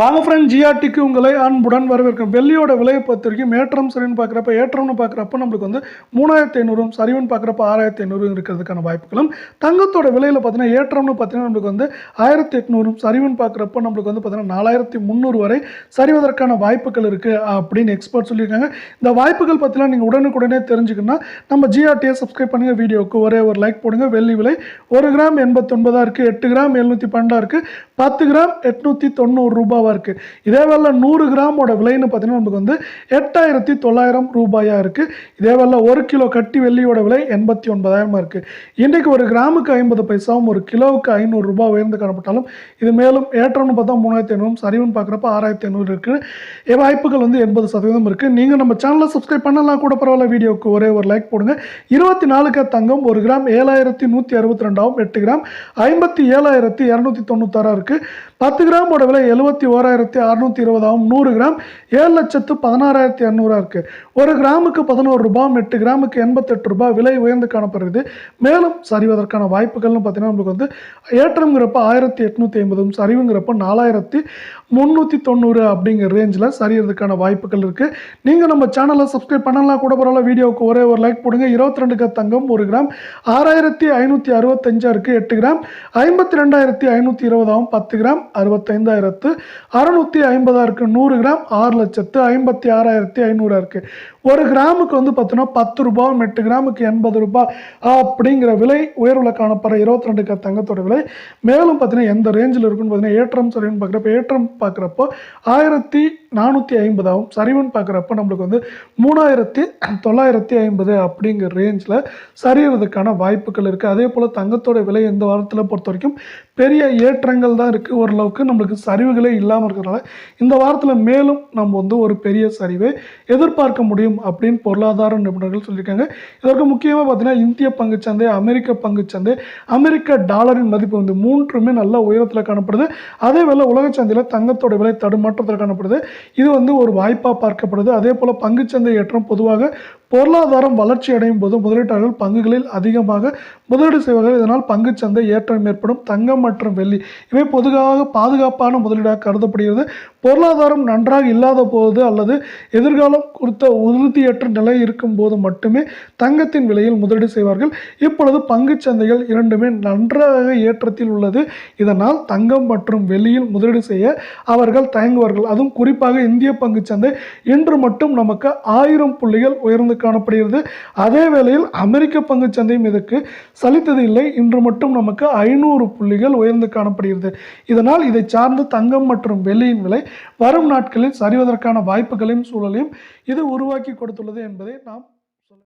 வாங்க ஃப்ரெண்ட் ஜிஆர்டிக்கு உங்களை அன்புடன் வரவேற்கும் வெள்ளியோட விலையை பொறுத்த வரைக்கும் ஏற்றம் சரின்னு பார்க்குறப்ப ஏற்றம்னு பார்க்குறப்ப நம்மளுக்கு வந்து மூணாயிரத்தி ஐநூறும் சரிவுன்னு பார்க்குறப்ப ஆறாயிரத்தி ஐநூறு இருக்கிறதுக்கான வாய்ப்புகளும். தங்கத்தோட விலையில் பார்த்தீங்கன்னா ஏற்றம்னு பார்த்தீங்கன்னா நம்மளுக்கு வந்து ஆயிரத்தி எட்நூறும் சரிவுன்னு பார்க்குறப்ப நம்மளுக்கு வந்து பார்த்தீங்கன்னா நாலாயிரத்தி முந்நூறு வரை சரிவதற்கான வாய்ப்புகள் இருக்குது அப்படின்னு எக்ஸ்பர்ட் சொல்லியிருக்காங்க. இந்த வாய்ப்புகள் பற்றிலாம் நீங்கள் உடனுக்குடனே தெரிஞ்சுக்கணும்னா நம்ம ஜிஆர்டியை சப்ஸ்கிரைப் பண்ணுங்கள் வீடியோவுக்கு ஒரே ஒரு லைக் போடுங்க. வெள்ளி விலை ஒரு கிராம் எண்பத்தொன்பதாக இருக்குது எட்டு கிராம் எழுநூற்றி பன்னெண்டாக இருக்குது பத்து கிராம் எட்நூற்றி தொண்ணூறு ரூபாவாக இருக்குது இதே வேலை நூறு கிராமோட விலைன்னு பார்த்தீங்கன்னா நமக்கு வந்து எட்டாயிரத்தி தொள்ளாயிரம் ரூபாயாக இருக்குது இதே வேலை ஒரு கிலோ கட்டி வெள்ளியோட விலை எண்பத்தி ஒன்பதாயிரமாக இருக்குது இன்றைக்கு ஒரு கிராமுக்கு ஐம்பது பைசாவும் ஒரு கிலோவுக்கு ஐநூறுரூபா உயர்ந்து காணப்பட்டாலும் இது மேலும் ஏற்றம்னு பார்த்தா மூணாயிரத்தி ஐநூறு சரிவுன்னு பார்க்குறப்ப ஆறாயிரத்தி ஐநூறு இருக்குது வாய்ப்புகள் வந்து எண்பது சதவீதம் இருக்குது நீங்கள் நம்ம சேனலை சப்ஸ்கிரைப் பண்ணலாம் கூட பரவாயில்ல வீடியோவுக்கு ஒரே ஒரு லைக் போடுங்க. இருபத்தி நாலுக்கு தங்கம் ஒரு கிராம் ஏழாயிரத்தி நூற்றி அறுபத்தி ரெண்டாவும் எட்டு கிராம் ஐம்பத்தி ஏழாயிரத்தி இரநூத்தி தொண்ணூத்தாறாக இருக்குது பத்து கிராமோட விலை எழுபத்தி ஓராயிரத்தி அறநூற்றி இருபதாகவும் நூறு கிராம் ஏழு லட்சத்து பதினாறாயிரத்தி இரநூறா இருக்குது ஒரு கிராமுக்கு பதினோரு ரூபாயும் எட்டு கிராமுக்கு எண்பத்தெட்டு ரூபாய் விலை உயர்ந்து காணப்படுகிறது. மேலும் சரிவதற்கான வாய்ப்புகள்னு பார்த்தீங்கன்னா நம்மளுக்கு வந்து ஏற்றம்ங்கிறப்ப ஆயிரத்தி எட்நூற்றி ஐம்பதும் சரிவுங்கிறப்ப நாலாயிரத்தி முந்நூற்றி தொண்ணூறு அப்படிங்கிற ரேஞ்சில் சரியறதுக்கான வாய்ப்புகள் இருக்குது நீங்கள் நம்ம சேனலை சப்ஸ்கிரைப் பண்ணலாம் கூட பரவாயில்ல வீடியோவுக்கு ஒரே ஒரு லைக் போடுங்க. இருபத்தி ரெண்டுக்கு தங்கம் ஒரு கிராம். ஆறாயிரத்தி ஐநூற்றி அறுபத்தஞ்சா இருக்குது எட்டு கிராம். ஐம்பத்தி ரெண்டாயிரத்தி ஐநூற்றி இருபதாகவும் பத்து கிராம். அறுபத்தைந்தாயிரத்து அறுநூற்றி ஐம்பதாக இருக்குது நூறு கிராம் ஆறு லட்சத்து ஐம்பத்தி ஆறாயிரத்தி ஐநூறா இருக்குது ஒரு கிராமுக்கு வந்து பார்த்தோன்னா பத்து ரூபா எட்டு கிராமுக்கு எண்பது ரூபாய் அப்படிங்கிற விலை உயர்வில் காணப்படுற இருபத்தி ரெண்டு தங்கத்தோட விலை. மேலும் பார்த்தீங்கன்னா எந்த ரேஞ்சில் இருக்குன்னு பார்த்தீங்கன்னா ஏற்றம் சரின்னு பார்க்குறப்ப ஏற்றம் பார்க்குறப்போ ஆயிரத்தி நானூற்றி ஐம்பதாகவும் சரிவுன்னு பார்க்குறப்ப நம்மளுக்கு வந்து மூணாயிரத்தி தொள்ளாயிரத்தி ஐம்பது அப்படிங்கிற ரேஞ்சில் சரியறதுக்கான வாய்ப்புகள் இருக்குது அதே போல் தங்கத்தோட விலை இந்த வாரத்தில் பொறுத்த வரைக்கும் பெரிய ஏற்றங்கள் தான் இருக்குது ஓரளவுக்கு நம்மளுக்கு சரிவுகளே இல்லாமல் இருக்கிறனால இந்த வாரத்தில் மேலும் நம்ம வந்து ஒரு பெரிய சரிவை எதிர்பார்க்க முடியும் அப்படின்னு பொருளாதார நிபுணர்கள் சொல்லியிருக்காங்க. இதற்கு முக்கியமாக பார்த்திங்கன்னா இந்திய பங்குச்சந்தை அமெரிக்க பங்குச்சந்தை அமெரிக்க டாலரின் மதிப்பு வந்து மூன்றுமே நல்ல உயரத்தில் காணப்படுது. அதே வேலை உலக சந்தையில் தங்கத்தோட விலை தடுமாற்றத்தில் காணப்படுது. இது வந்து ஒரு வாய்ப்பாக பார்க்கப்படுது. அதே போல் பங்குச்சந்தை ஏற்றம் பொதுவாக பொருளாதாரம் வளர்ச்சி அடையும் போது முதலீட்டாளர்கள் பங்குகளில் அதிகமாக முதலீடு செய்வார்கள். இதனால் பங்குச்சந்தை ஏற்றம் ஏற்படும். தங்கம் மற்றும் வெள்ளி இவை பொதுவாக பாதுகாப்பான முதலீடாக கருதப்படுகிறது. பொருளாதாரம் நன்றாக இல்லாத போது அல்லது எதிர்காலம் குறித்த உறுதியற்ற நிலை இருக்கும் போது மட்டுமே தங்கத்தின் விலையில் முதலீடு செய்வார்கள். இப்பொழுது பங்குச் சந்தைகள் இரண்டுமே நன்றாக ஏற்றத்தில் உள்ளது. இதனால் தங்கம் மற்றும் வெள்ளியில் முதலீடு செய்ய அவர்கள் தயங்குவார்கள். அதுவும் குறிப்பாக இந்திய பங்குச்சந்தை இன்று மட்டும் நமக்கு ஆயிரம் புள்ளிகள் உயர்ந்து காணப்படுகிறது. அதே வேளையில் அமெரிக்க பங்குச்சந்தையும் இதற்கு சலித்தது இல்லை. இன்று மட்டும் நமக்கு ஐநூறு புள்ளிகள் உயர்ந்து காணப்படுகிறது. இதனால் இதை சார்ந்து தங்கம் மற்றும் வெள்ளியின் விலை வரும் நாட்களில் சரிவதற்கான வாய்ப்புகளையும் சூழலையும் இது உருவாக்கி கொடுத்துள்ளது என்பதை நாம்